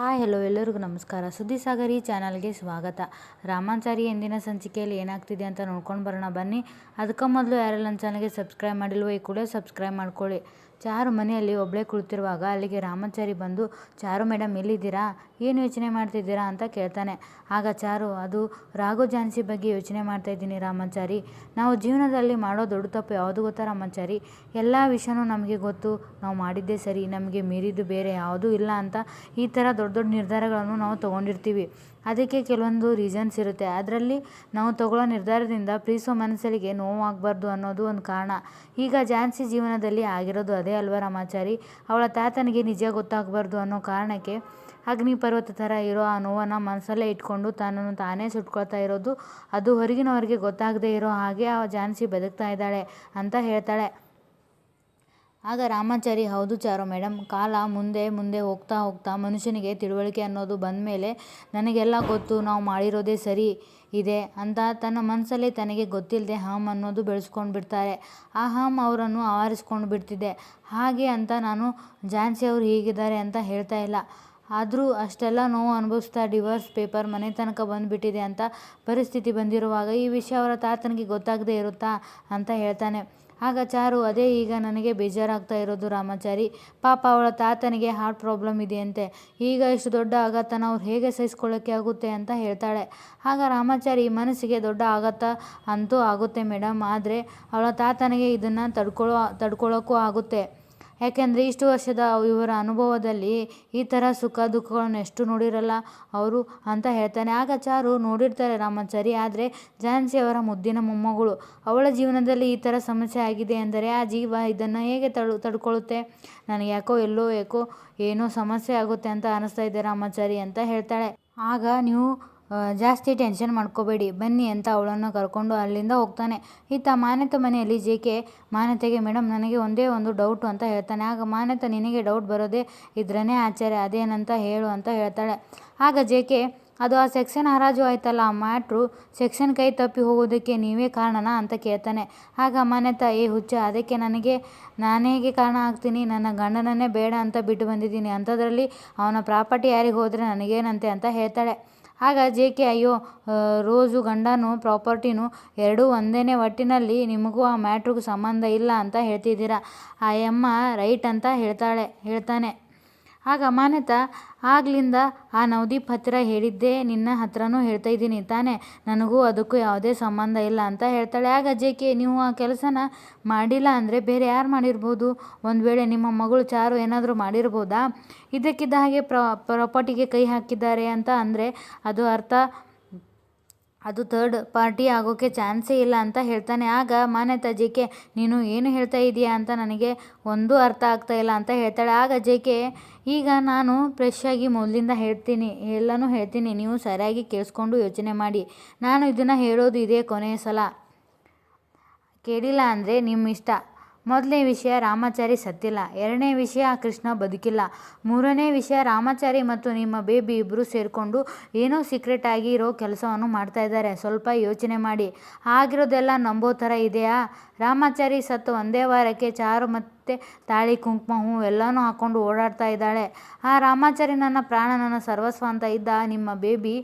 Hi, hello ಎಲ್ಲರಿಗೂ ನಮಸ್ಕಾರ. ಸುದ್ದಿ ಸಾಗರ್ ಈ ಚಾನಲ್ಗೆ ಸ್ವಾಗತ. ರಾಮಾಚಾರಿ ಎಂದಿನ ಸಂಚಿಕೆಯಲ್ಲಿ ಏನಾಗ್ತಿದೆ ಅಂತ ನೋಡ್ಕೊಂಡು ಬರೋಣ ಬನ್ನಿ. ಅದಕ್ಕೆ ಮೊದಲು ಯಾರೆಲ್ಲ ನನ್ನ ಚಾನಲ್ಗೆ ಸಬ್ಸ್ಕ್ರೈಬ್ ಮಾಡಿಲ್ವೋ ಈ ಕೂಡ ಸಬ್ಸ್ಕ್ರೈಬ್ ಮಾಡ್ಕೊಳ್ಳಿ. ಚಾರು ಮನೆಯಲ್ಲಿ ಒಬ್ಬಳೇ ಕುಳಿತಿರುವಾಗ ಅಲ್ಲಿಗೆ ರಾಮಾಚಾರಿ ಬಂದು, ಚಾರು ಮೇಡಮ್ ಎಲ್ಲಿದ್ದೀರಾ? ಏನು ಯೋಚನೆ ಮಾಡ್ತಿದ್ದೀರಾ? ಅಂತ ಕೇಳ್ತಾನೆ. ಆಗ ಚಾರು, ಅದು ರಾಘು ಝಾನ್ಸಿ ಬಗ್ಗೆ ಯೋಚನೆ ಮಾಡ್ತಾ ಇದ್ದೀನಿ ರಾಮಾಚಾರಿ. ನಾವು ಜೀವನದಲ್ಲಿ ಮಾಡೋ ದೊಡ್ಡ ತಪ್ಪು ಯಾವುದು ಗೊತ್ತಾ ರಾಮಾಚಾರಿ? ಎಲ್ಲ ವಿಷಯನೂ ನಮಗೆ ಗೊತ್ತು. ನಾವು ಮಾಡಿದ್ದೇ ಸರಿ. ನಮಗೆ ಮೀರಿದ್ದು ಬೇರೆ ಯಾವುದೂ ಇಲ್ಲ ಅಂತ ಈ ಥರ ದೊಡ್ಡ ದೊಡ್ಡ ನಿರ್ಧಾರಗಳನ್ನು ನಾವು ತೊಗೊಂಡಿರ್ತೀವಿ. ಅದಕ್ಕೆ ಕೆಲವೊಂದು ರೀಸನ್ಸ್ ಇರುತ್ತೆ. ಅದರಲ್ಲಿ ನಾವು ತಗೊಳ್ಳೋ ನಿರ್ಧಾರದಿಂದ ಪ್ರೀಸೋ ಮನಸ್ಸಲ್ಲಿಗೆ ನೋವಾಗಬಾರ್ದು ಅನ್ನೋದು ಒಂದು ಕಾರಣ. ಈಗ ಝಾನ್ಸಿ ಜೀವನದಲ್ಲಿ ಆಗಿರೋದು ಅದೇ ಅಲ್ವಾ ರಾಮಾಚಾರಿ? ಅವಳ ತಾತನಿಗೆ ನಿಜ ಗೊತ್ತಾಗಬಾರ್ದು ಅನ್ನೋ ಕಾರಣಕ್ಕೆ ಅಗ್ನಿ ಪರ್ವತ ಥರ ಇರೋ ಆ ನೋವನ್ನು ಮನಸ್ಸಲ್ಲೇ ಇಟ್ಕೊಂಡು ತನ್ನನ್ನು ತಾನೇ ಸುಟ್ಕೊಳ್ತಾ ಇರೋದು, ಅದು ಹೊರಗಿನವರಿಗೆ ಗೊತ್ತಾಗದೇ ಇರೋ ಹಾಗೆ ಆ ಝಾನ್ಸಿ ಬದುಕ್ತಾ ಇದ್ದಾಳೆ ಅಂತ ಹೇಳ್ತಾಳೆ. ಆಗ ರಾಮಾಚಾರಿ, ಹೌದು ಚಾರು ಮೇಡಮ್ ಕಾಲ ಮುಂದೆ ಮುಂದೆ ಹೋಗ್ತಾ ಹೋಗ್ತಾ ಮನುಷ್ಯನಿಗೆ ತಿಳುವಳಿಕೆ ಅನ್ನೋದು ಬಂದ ಮೇಲೆ ನನಗೆಲ್ಲ ಗೊತ್ತು, ನಾವು ಮಾಡಿರೋದೇ ಸರಿ ಇದೆ ಅಂತ ತನ್ನ ಮನಸ್ಸಲ್ಲೇ ತನಗೆ ಗೊತ್ತಿಲ್ಲದೆ ಹಾಮ್ ಅನ್ನೋದು ಬೆಳೆಸ್ಕೊಂಡು ಬಿಡ್ತಾರೆ. ಆ ಹಾಮ್ ಅವರನ್ನು ಆವರಿಸ್ಕೊಂಡು ಬಿಡ್ತಿದೆ. ಹಾಗೆ ಅಂತ ನಾನು ಝಾನ್ಸಿ ಅವರು ಹೀಗಿದ್ದಾರೆ ಅಂತ ಹೇಳ್ತಾ ಇಲ್ಲ. ಆದರೂ ಅಷ್ಟೆಲ್ಲ ನೋವು ಅನುಭವಿಸ್ತಾ ಡಿವೋರ್ಸ್ ಪೇಪರ್ ಮನೆ ತನಕ ಬಂದುಬಿಟ್ಟಿದೆ ಅಂತ ಪರಿಸ್ಥಿತಿ ಬಂದಿರುವಾಗ ಈ ವಿಷಯ ಅವರ ತಾತನಿಗೆ ಗೊತ್ತಾಗದೇ ಇರುತ್ತಾ ಅಂತ ಹೇಳ್ತಾನೆ. ಆಗ ಚಾರು, ಅದೇ ಈಗ ನನಗೆ ಬೇಜಾರಾಗ್ತಾ ಇರೋದು ರಾಮಾಚಾರಿ. ಪಾಪ ಅವಳ ತಾತನಿಗೆ ಹಾರ್ಟ್ ಪ್ರಾಬ್ಲಮ್ ಇದೆಯಂತೆ. ಈಗ ಇಷ್ಟು ದೊಡ್ಡ ಆಘಾತನ ಅವ್ರು ಹೇಗೆ ಸಹಿಸ್ಕೊಳ್ಳೋಕ್ಕೆ ಆಗುತ್ತೆ ಅಂತ ಹೇಳ್ತಾಳೆ. ಆಗ ರಾಮಾಚಾರಿ ಮನಸ್ಸಿಗೆ ದೊಡ್ಡ ಆಘಾತ ಅಂತೂ ಆಗುತ್ತೆ ಮೇಡಮ್ ಆದರೆ ಅವಳ ತಾತನಿಗೆ ಇದನ್ನು ತಡ್ಕೊಳ್ಳೋ ತಡ್ಕೊಳ್ಳೋಕ್ಕೂ ಆಗುತ್ತೆ. ಯಾಕೆಂದರೆ ಇಷ್ಟು ವರ್ಷದ ಇವರ ಅನುಭವದಲ್ಲಿ ಈ ಥರ ಸುಖ ದುಃಖಗಳನ್ನು ಎಷ್ಟು ನೋಡಿರಲ್ಲ ಅವರು ಅಂತ ಹೇಳ್ತಾನೆ. ಆಗ ಚಾರು ನೋಡಿರ್ತಾರೆ ರಾಮಾಚಾರಿ ಆದರೆ ಝಾನ್ಸಿ ಅವರ ಮುದ್ದಿನ ಮೊಮ್ಮಗಳು, ಅವಳ ಜೀವನದಲ್ಲಿ ಈ ಥರ ಸಮಸ್ಯೆ ಆಗಿದೆ ಎಂದರೆ ಆ ಜೀವ ಇದನ್ನು ಹೇಗೆ ತಡು ತಡ್ಕೊಳ್ಳುತ್ತೆ? ನನಗೆ ಯಾಕೋ ಎಲ್ಲೋ ಯಾಕೋ ಏನೋ ಸಮಸ್ಯೆ ಆಗುತ್ತೆ ಅಂತ ಅನಿಸ್ತಾ ಇದೆ ರಾಮಾಚಾರಿ ಅಂತ ಹೇಳ್ತಾಳೆ. ಆಗ ನೀವು ಜಾಸ್ತಿ ಟೆನ್ಷನ್ ಮಾಡ್ಕೋಬೇಡಿ. ಬನ್ನಿ ಅಂತ ಅವಳನ್ನು ಕರ್ಕೊಂಡು ಅಲ್ಲಿಂದ ಹೋಗ್ತಾನೆ. ಇತ್ತ ಮಾನ್ಯತ ಮನೆಯಲ್ಲಿ ಜೆ ಕೆ ಮಾನ್ಯತೆಗೆ ಮೇಡಮ್ ನನಗೆ ಒಂದೇ ಒಂದು ಡೌಟು ಅಂತ ಹೇಳ್ತಾನೆ. ಆಗ ಮಾನ್ಯತ ನಿನಗೆ ಡೌಟ್ ಬರೋದೇ ಇದ್ರೇ ಆಚಾರ್ಯ, ಅದೇನಂತ ಹೇಳು ಅಂತ ಹೇಳ್ತಾಳೆ. ಆಗ ಜೆ ಕೆ ಅದು ಆ ಸೆಕ್ಷನ್ ಹರಾಜು ಆಯ್ತಲ್ಲ, ಆ ಮ್ಯಾಟ್ರು ಸೆಕ್ಷನ್ ಕೈ ತಪ್ಪಿ ಹೋಗೋದಕ್ಕೆ ನೀವೇ ಕಾರಣನಾ? ಅಂತ ಕೇಳ್ತಾನೆ. ಆಗ ಮಾನ್ಯತ ಏ ಹುಚ್ಚ, ಅದಕ್ಕೆ ನನಗೆ ನಾನೇಗೆ ಕಾರಣ ಆಗ್ತೀನಿ? ನನ್ನ ಗಂಡನನ್ನೇ ಬೇಡ ಅಂತ ಬಿಟ್ಟು ಬಂದಿದ್ದೀನಿ. ಅಂಥದ್ರಲ್ಲಿ ಅವನ ಪ್ರಾಪರ್ಟಿ ಯಾರಿಗೆ ಹೋದರೆ ನನಗೇನಂತೆ? ಅಂತ ಹೇಳ್ತಾಳೆ. ಆಗ ಜೆ ಕೆ ಅಯ್ಯೋ ರೋಜು ಗಂಡನೂ ಪ್ರಾಪರ್ಟಿನೂ ಎರಡೂ ಒಂದೇ ಒಟ್ಟಿನಲ್ಲಿ ನಿಮಗೂ ಆ ಮ್ಯಾಟ್ರಿಗೂ ಸಂಬಂಧ ಇಲ್ಲ ಅಂತ ಹೇಳ್ತಿದ್ದೀರಾ? ಆ ಯಮ್ಮ ರೈಟ್ ಅಂತ ಹೇಳ್ತಾಳೆ, ಹೇಳ್ತಾನೆ. ಆಗ ಮಾನ್ಯತ ಆಗ್ಲಿಂದ ಆ ನವದೀಪ್ ಹತ್ತಿರ ಹೇಳಿದ್ದೆ ನಿನ್ನ ಹತ್ರನೂ ಹೇಳ್ತಾ ಇದ್ದೀನಿ ತಾನೇ. ನನಗೂ ಅದಕ್ಕೂ ಯಾವುದೇ ಸಂಬಂಧ ಇಲ್ಲ ಅಂತ ಹೇಳ್ತಾಳೆ. ಆಗ ಜೆ ಕೆ, ನೀವು ಆ ಕೆಲಸನ ಮಾಡಿಲ್ಲ ಅಂದರೆ ಬೇರೆ ಯಾರು ಮಾಡಿರ್ಬೋದು? ಒಂದು ವೇಳೆ ನಿಮ್ಮ ಮಗಳು ಚಾರು ಏನಾದರೂ ಮಾಡಿರ್ಬೋದಾ? ಇದಕ್ಕಿದ್ದ ಹಾಗೆ ಪ್ರಾಪರ್ಟಿಗೆ ಕೈ ಹಾಕಿದ್ದಾರೆ ಅಂತ ಅಂದರೆ ಅದು ಅರ್ಥ ಅದು ಥರ್ಡ್ ಪಾರ್ಟಿ ಆಗೋಕ್ಕೆ ಚಾನ್ಸೇ ಇಲ್ಲ ಅಂತ ಹೇಳ್ತಾನೆ. ಆಗ ಮಾನ್ಯತಾ ಜೆ ಕೆ ನೀನು ಏನು ಹೇಳ್ತಾ ಇದೀಯಾ ಅಂತ ನನಗೆ ಒಂದೂ ಅರ್ಥ ಆಗ್ತಾ ಇಲ್ಲ ಅಂತ ಹೇಳ್ತಾಳೆ. ಆಗ ಜೆ ಕೆ ಈಗ ನಾನು ಫ್ರೆಶ್ ಆಗಿ ಮೊದಲಿಂದ ಹೇಳ್ತೀನಿ, ಎಲ್ಲನೂ ಹೇಳ್ತೀನಿ, ನೀವು ಸರಿಯಾಗಿ ಕೇಳಿಸ್ಕೊಂಡು ಯೋಚನೆ ಮಾಡಿ. ನಾನು ಇದನ್ನು ಹೇಳೋದು ಇದೇ ಕೊನೆಯ ಸಲ. ಕೇಳಿಲ್ಲ ಅಂದರೆ ನಿಮ್ಮ ಇಷ್ಟ ಮೊದಲನೇ ವಿಷಯ ರಾಮಾಚಾರಿ ಸತ್ತಿಲ್ಲ, ಎರಡನೇ ವಿಷಯ ಕೃಷ್ಣ ಬದುಕಿಲ್ಲ, ಮೂರನೇ ವಿಷಯ ರಾಮಾಚಾರಿ ಮತ್ತು ನಿಮ್ಮ ಬೇಬಿ ಇಬ್ಬರು ಸೇರಿಕೊಂಡು ಏನೋ ಸೀಕ್ರೆಟ್ ಆಗಿ ಇರೋ ಕೆಲಸವನ್ನು ಮಾಡ್ತಾ ಇದ್ದಾರೆ, ಸ್ವಲ್ಪ ಯೋಚನೆ ಮಾಡಿ. ಆಗಿರೋದೆಲ್ಲ ನಂಬೋ ಥರ ಇದೆಯಾ? ರಾಮಾಚಾರಿ ಸತ್ತು ಒಂದೇ ವಾರಕ್ಕೆ ಚಾರು ಮತ್ತು ತಾಳಿ, ಕುಂಕುಮ, ಹೂ ಎಲ್ಲನೂ ಹಾಕ್ಕೊಂಡು ಓಡಾಡ್ತಾ ಇದ್ದಾಳೆ. ಆ ರಾಮಾಚಾರಿ ನನ್ನ ಪ್ರಾಣ, ನನ್ನ ಸರ್ವಸ್ವ ಅಂತ ಇದ್ದ ನಿಮ್ಮ ಬೇಬಿ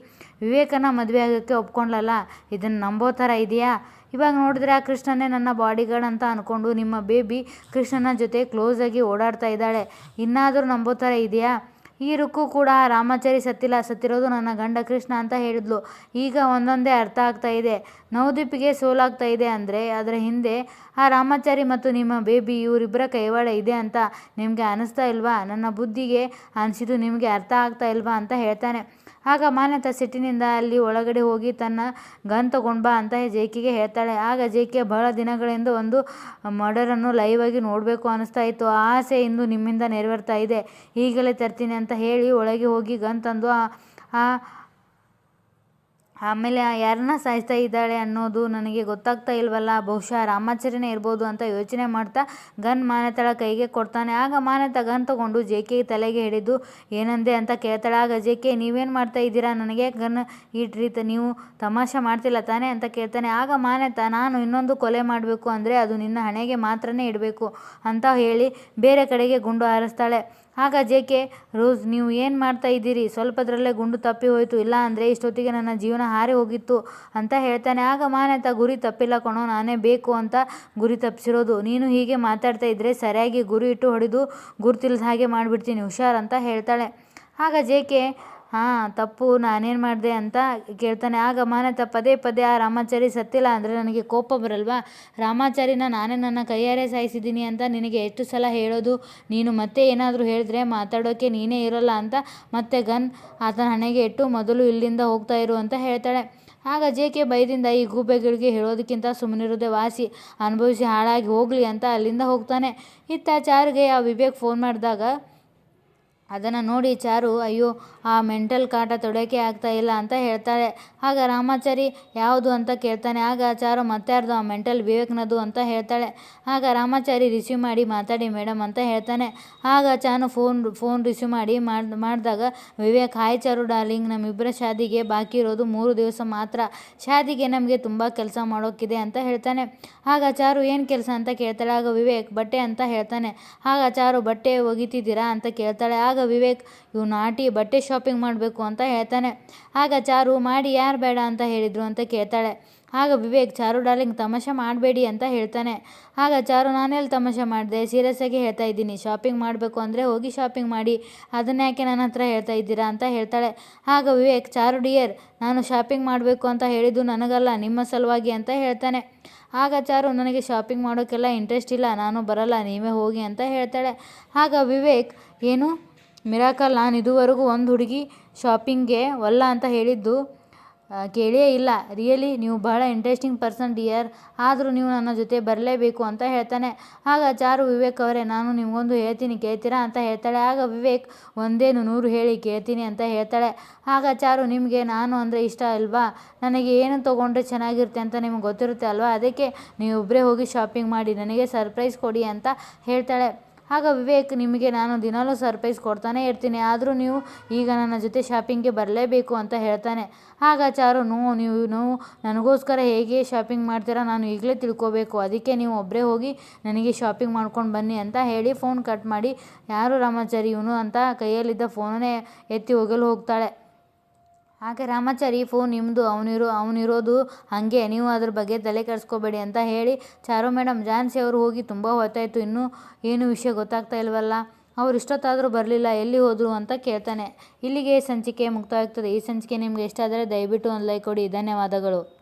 ವಿವೇಕನ ಮದುವೆ ಆಗೋಕ್ಕೆ ಒಪ್ಕೊಂಡ್ಲಲ್ಲ, ಇದನ್ನು ನಂಬೋ ಥರ ಇದೆಯಾ? ಇವಾಗ ನೋಡಿದ್ರೆ ಆ ಕೃಷ್ಣನೇ ನನ್ನ ಬಾಡಿಗಾರ್ಡ್ ಅಂತ ಅಂದ್ಕೊಂಡು ನಿಮ್ಮ ಬೇಬಿ ಕೃಷ್ಣನ ಜೊತೆ ಕ್ಲೋಸಾಗಿ ಓಡಾಡ್ತಾ ಇದ್ದಾಳೆ. ಇನ್ನಾದರೂ ನಂಬೋ ಥರ ಇದೆಯಾ? ಈ ರುಕ್ಕು ಕೂಡ ರಾಮಾಚಾರಿ ಸತ್ತಿಲ್ಲ. ಸತ್ತಿರೋದು ನನ್ನ ಗಂಡ ಕೃಷ್ಣ ಅಂತ ಹೇಳಿದ್ಲು. ಈಗ ಒಂದೊಂದೇ ಅರ್ಥ ಆಗ್ತಾ ಇದೆ. ನವದೀಪಿಗೆ ಸೋಲಾಗ್ತಾ ಇದೆ ಅಂದರೆ ಅದರ ಹಿಂದೆ ಆ ರಾಮಾಚಾರಿ ಮತ್ತು ನಿಮ್ಮ ಬೇಬಿ ಇವರಿಬ್ಬರ ಕೈವಾಡ ಇದೆ ಅಂತ ನಿಮಗೆ ಅನಿಸ್ತಾ ಇಲ್ವಾ? ನನ್ನ ಬುದ್ಧಿಗೆ ಅನಿಸಿದ್ದು ನಿಮಗೆ ಅರ್ಥ ಆಗ್ತಾ ಇಲ್ವಾ ಅಂತ ಹೇಳ್ತಾನೆ. ಆಗ ಮಾನ್ಯತಾ ಸಿಟ್ಟಿನಿಂದ ಅಲ್ಲಿ ಒಳಗಡೆ ಹೋಗಿ ತನ್ನ ಗನ್ ತಗೊಂಡು ಬಾ ಅಂತ ಜೇಕಿಗೆ ಹೇಳ್ತಾಳೆ. ಆಗ ಜೇಕೆ ಬಹಳ ದಿನಗಳಿಂದ ಒಂದು ಮರ್ಡರನ್ನು ಲೈವ್ ಆಗಿ ನೋಡಬೇಕು ಅನಿಸ್ತಾ ಇತ್ತು. ಆಸೆ ಇಂದು ನಿಮ್ಮಿಂದ ನೆರವೇರ್ತಾ ಇದೆ. ಈಗಲೇ ತರ್ತೀನಿ ಅಂತ ಹೇಳಿ ಒಳಗೆ ಹೋಗಿ ಗನ್ ತಂದು ಆ ಆಮೇಲೆ ಯಾರನ್ನ ಸಾಯಿಸ್ತಾ ಇದ್ದಾಳೆ ಅನ್ನೋದು ನನಗೆ ಗೊತ್ತಾಗ್ತಾ ಇಲ್ವಲ್ಲ? ಬಹುಶಃ ರಾಮಾಚಾರ್ಯನೇ ಇರ್ಬೋದು ಅಂತ ಯೋಚನೆ ಮಾಡ್ತಾ ಗನ್ ಮಾನತಳ ಕೈಗೆ ಕೊಡ್ತಾನೆ. ಆಗ ಮಾನತ ಗನ್ ತಗೊಂಡು ಜೆ ಕೆ ತಲೆಗೆ ಹಿಡಿದು ಏನಂದೆ? ಅಂತ ಕೇಳ್ತಾಳೆ. ಆಗ ಜೆ ಕೆ, ನೀವೇನು ಮಾಡ್ತಾ ಇದ್ದೀರಾ? ನನಗೆ ಗನ್ ಇಟ್ರಿ ನೀವು ತಮಾಷೆ ಮಾಡ್ತಿಲ್ಲ ತಾನೇ? ಅಂತ ಕೇಳ್ತಾನೆ. ಆಗ ಮಾನತ, ನಾನು ಇನ್ನೊಂದು ಕೊಲೆ ಮಾಡಬೇಕು ಅಂದರೆ ಅದು ನಿನ್ನ ಹಣೆಗೆ ಮಾತ್ರನೇ ಇಡಬೇಕು ಅಂತ ಹೇಳಿ ಬೇರೆ ಕಡೆಗೆ ಗುಂಡು ಹಾರಿಸ್ತಾಳೆ. ಆಗ ಜೆ ಕೆ ರೋಸ್ ನೀವು ಏನು ಮಾಡ್ತಾ ಇದ್ದೀರಿ? ಸ್ವಲ್ಪದರಲ್ಲೇ ಗುಂಡು ತಪ್ಪಿ ಹೋಯಿತು. ಇಲ್ಲ ಅಂದರೆ ಇಷ್ಟೊತ್ತಿಗೆ ನನ್ನ ಜೀವನ ಹಾರಿ ಹೋಗಿತ್ತು ಅಂತ ಹೇಳ್ತಾನೆ. ಆಗ ಮಾನ್ಯತ ಗುರಿ ತಪ್ಪಿಲ್ಲ ಕಣೋ, ನಾನೇ ಬೇಕು ಅಂತ ಗುರಿ ತಪ್ಪಿಸಿರೋದು ನೀನು ಹೀಗೆ ಮಾತಾಡ್ತಾ ಇದ್ದರೆ ಸರಿಯಾಗಿ ಗುರಿ ಇಟ್ಟು ಹೊಡೆದು ಗುರುತಿಲ್ಲದ ಹಾಗೆ ಮಾಡಿಬಿಡ್ತೀನಿ, ಹುಷಾರ್ ಅಂತ ಹೇಳ್ತಾಳೆ. ಆಗ ಜೆ ಕೆ ಹಾಂ, ತಪ್ಪು, ನಾನೇನು ಮಾಡಿದೆ ಅಂತ ಕೇಳ್ತಾನೆ. ಆಗ ಮಾನತ ಪದೇ ಪದೇ ಆ ರಾಮಾಚಾರಿ ಸತ್ತಿಲ್ಲ ಅಂದರೆ ನನಗೆ ಕೋಪ ಬರಲ್ವಾ? ರಾಮಾಚಾರಿನ ನಾನೇ ನನ್ನ ಕೈಯಾರೆ ಸಾಯಿಸಿದ್ದೀನಿ ಅಂತ ನಿನಗೆ ಎಷ್ಟು ಸಲ ಹೇಳೋದು? ನೀನು ಮತ್ತೆ ಏನಾದರೂ ಹೇಳಿದ್ರೆ ಮಾತಾಡೋಕ್ಕೆ ನೀನೇ ಇರೋಲ್ಲ ಅಂತ ಮತ್ತೆ ಗನ್ ಆತನ ಹಣೆಗೆ ಇಟ್ಟು ಮೊದಲು ಇಲ್ಲಿಂದ ಹೋಗ್ತಾ ಇರು ಅಂತ ಹೇಳ್ತಾಳೆ. ಆಗ ಜೆ ಕೆ ಭಯದಿಂದ ಈ ಗೂಬೆಗಳಿಗೆ ಹೇಳೋದಕ್ಕಿಂತ ಸುಮ್ಮನಿರೋದೇ ವಾಸಿ. ಅನುಭವಿಸಿ ಹಾಳಾಗಿ ಹೋಗಲಿ ಅಂತ ಅಲ್ಲಿಂದ ಹೋಗ್ತಾನೆ. ಇತ್ತ ಚಾರ್ಗೆ ಆ ವಿವೇಕ್ ಫೋನ್ ಮಾಡಿದಾಗ ಅದನ್ನು ನೋಡಿ ಚಾರು, ಅಯ್ಯೋ, ಆ ಮೆಂಟಲ್ ಕಾಟ ತೊಡೋಕೆ ಆಗ್ತಾ ಇಲ್ಲ ಅಂತ ಹೇಳ್ತಾಳೆ ಆಗ ರಾಮಾಚಾರಿ, ಯಾವುದು ಅಂತ ಕೇಳ್ತಾನೆ. ಆಗ ಚಾರು ಮತ್ತಾರ್ದು ಆ ಮೆಂಟಲ್ ವಿವೇಕ್ನದು ಅಂತ ಹೇಳ್ತಾಳೆ. ಆಗ ರಾಮಾಚಾರಿ ರಿಸೀವ್ ಮಾಡಿ ಮಾತಾಡಿ ಮೇಡಮ್ ಅಂತ ಹೇಳ್ತಾನೆ. ಆಗ ಚಾನು ಫೋನ್ ಫೋನ್ ರಿಸೀವ್ ಮಾಡಿ ಮಾಡಿ, ಮಾಡಿದಾಗ, ವಿವೇಕ್, ಹಾಯ್ ಚಾರು ಡಾರ್ಲಿಂಗ್. ನಮ್ಮಿಬ್ಬರ ಶಾದಿಗೆ ಬಾಕಿ ಇರೋದು ಮೂರು ದಿವಸ ಮಾತ್ರ. ಶಾದಿಗೆ ನಮಗೆ ತುಂಬ ಕೆಲಸ ಮಾಡೋಕ್ಕಿದೆ ಅಂತ ಹೇಳ್ತಾನೆ. ಆಗ ಚಾರು, ಏನು ಕೆಲಸ? ಅಂತ ಕೇಳ್ತಾಳೆ. ಆಗ, ವಿವೇಕ್, ಬಟ್ಟೆ ಅಂತ ಹೇಳ್ತಾನೆ. ಆಗ ಚಾರು, ಬಟ್ಟೆ ಒಗಿತಿದ್ದೀರಾ? ಅಂತ ಕೇಳ್ತಾಳೆ. ಆಗ ವಿವೇಕ್ ಇವು ನಾಟಿ ಬಟ್ಟೆ ಶಾಪಿಂಗ್ ಮಾಡಬೇಕು ಅಂತ ಹೇಳ್ತಾನೆ. ಆಗ ಚಾರು, ಮಾಡಿ ಯಾರು ಬೇಡ ಅಂತ ಹೇಳಿದರು ಅಂತ ಕೇಳ್ತಾಳೆ. ಆಗ ವಿವೇಕ್, ಚಾರು, ಡಾರ್ಲಿಂಗ್, ತಮಾಷೆ ಮಾಡಬೇಡಿ ಅಂತ ಹೇಳ್ತಾನೆ. ಆಗ ಚಾರು ನಾನೆಲ್ಲಿ ತಮಾಷೆ ಮಾಡಿದೆ? ಸೀರಿಯಸ್ ಆಗಿ ಹೇಳ್ತಾ ಇದ್ದೀನಿ. ಶಾಪಿಂಗ್ ಮಾಡಬೇಕು ಅಂದರೆ ಹೋಗಿ ಶಾಪಿಂಗ್ ಮಾಡಿ. ಅದನ್ನ ಯಾಕೆ ನನ್ನ ಹತ್ರ ಹೇಳ್ತಾ ಇದ್ದೀರಾ ಅಂತ ಹೇಳ್ತಾಳೆ. ಆಗ ವಿವೇಕ್, ಚಾರು, ಡಿಯರ್, ನಾನು ಶಾಪಿಂಗ್ ಮಾಡಬೇಕು ಅಂತ ಹೇಳಿದ್ದು ನನಗಲ್ಲ, ನಿಮ್ಮ ಸಲುವಾಗಿ ಅಂತ ಹೇಳ್ತಾನೆ. ಆಗ ಚಾರು, ನನಗೆ ಶಾಪಿಂಗ್ ಮಾಡೋಕ್ಕೆಲ್ಲ ಇಂಟ್ರೆಸ್ಟ್ ಇಲ್ಲ. ನಾನು ಬರಲ್ಲ. ನೀವೇ ಹೋಗಿ ಅಂತ ಹೇಳ್ತಾಳೆ. ಆಗ ವಿವೇಕ್, ಏನು? ಮಿರಾಕಲ್, ನಾನು ಇದುವರೆಗೂ ಒಂದು ಹುಡುಗಿ ಶಾಪಿಂಗ್ಗೆ ಒಲ್ಲ ಅಂತ ಹೇಳಿದ್ದು ಕೇಳಿಯೇ ಇಲ್ಲ. ರಿಯಲಿ, ನೀವು ಬಹಳ ಇಂಟ್ರೆಸ್ಟಿಂಗ್ ಪರ್ಸನ್ ಡಿಯರ್. ಆದರೂ ನೀವು ನನ್ನ ಜೊತೆ ಬರಲೇಬೇಕು ಅಂತ ಹೇಳ್ತಾನೆ. ಆಗ ಚಾರು ವಿವೇಕ್ ಅವರೇ, ನಾನು ನಿಮಗೊಂದು ಹೇಳ್ತೀನಿ, ಕೇಳ್ತೀರಾ? ಅಂತ ಹೇಳ್ತಾಳೆ. ಆಗ ವಿವೇಕ್, ಒಂದೇನು ನೂರು ಹೇಳಿ, ಕೇಳ್ತೀನಿ ಅಂತ ಹೇಳ್ತಾಳೆ. ಆಗ ಚಾರು, ನಿಮಗೆ ನಾನು ಅಂದರೆ ಇಷ್ಟ ಅಲ್ವಾ? ನನಗೆ ಏನು ತೊಗೊಂಡ್ರೆ ಚೆನ್ನಾಗಿರುತ್ತೆ ಅಂತ ನಿಮ್ಗೆ ಗೊತ್ತಿರುತ್ತೆ ಅಲ್ವಾ? ಅದಕ್ಕೆ ನೀವು ಒಬ್ಬರೇ ಹೋಗಿ ಶಾಪಿಂಗ್ ಮಾಡಿ, ನನಗೆ ಸರ್ಪ್ರೈಸ್ ಕೊಡಿ ಅಂತ ಹೇಳ್ತಾಳೆ. ಆಗ ವಿವೇಕ್, ನಿಮಗೆ ನಾನು ದಿನಾಲೂ ಸರ್ಪ್ರೈಸ್ ಕೊಡ್ತಾನೆ ಇರ್ತೀನಿ, ಆದರೂ ನೀವು ಈಗ ನನ್ನ ಜೊತೆ ಶಾಪಿಂಗ್ಗೆ ಬರಲೇಬೇಕು ಅಂತ ಹೇಳ್ತಾನೆ. ಆಗ ಚಾರು, ನೋ, ನೀವು ನೋವು ನನಗೋಸ್ಕರ ಹೇಗೆ ಶಾಪಿಂಗ್ ಮಾಡ್ತೀರಾ ನಾನು ಈಗಲೇ ತಿಳ್ಕೊಬೇಕು, ಅದಕ್ಕೆ ನೀವು ಒಬ್ಬರೇ ಹೋಗಿ ನನಗೆ ಶಾಪಿಂಗ್ ಮಾಡ್ಕೊಂಡು ಬನ್ನಿ ಅಂತ ಹೇಳಿ ಫೋನ್ ಕಟ್ ಮಾಡಿ, ಯಾರು ರಾಮಾಚಾರಿ ಇವನು? ಅಂತ ಕೈಯಲ್ಲಿದ್ದ ಫೋನನ್ನೇ ಎತ್ತಿ ಹೋಗಲು ಹೋಗ್ತಾಳೆ. ಆಗ ರಾಮಾಚಾರಿ ಫೋನ್ ನಿಮ್ಮದು ಅವನಿರೋ, ಅವನಿರೋದು ಹಾಗೆ, ನೀವು ಅದ್ರ ಬಗ್ಗೆ ತಲೆ ಕೆಡಿಸ್ಕೋಬೇಡಿ ಅಂತ ಹೇಳಿ ಚಾರು ಮೇಡಮ್ ಜಾನ್ಸಿ ಅವರು ಹೋಗಿ ತುಂಬ ಹೊತ್ತಾಯಿತು. ಇನ್ನೂ ಏನು ವಿಷಯ ಗೊತ್ತಾಗ್ತಾ ಇಲ್ವಲ್ಲ? ಅವ್ರು ಇಷ್ಟೊತ್ತಾದರೂ ಬರಲಿಲ್ಲ, ಎಲ್ಲಿ ಹೋದರು ಅಂತ ಕೇಳ್ತಾನೆ. ಇಲ್ಲಿಗೆ ಸಂಚಿಕೆ ಮುಕ್ತಾಯ ಆಗ್ತದೆ ಈ ಸಂಚಿಕೆ ನಿಮಗೆ ಇಷ್ಟ ಆದರೆ ದಯವಿಟ್ಟು ಒಂದು ಲೈಕ್ ಕೊಡಿ. ಧನ್ಯವಾದಗಳು.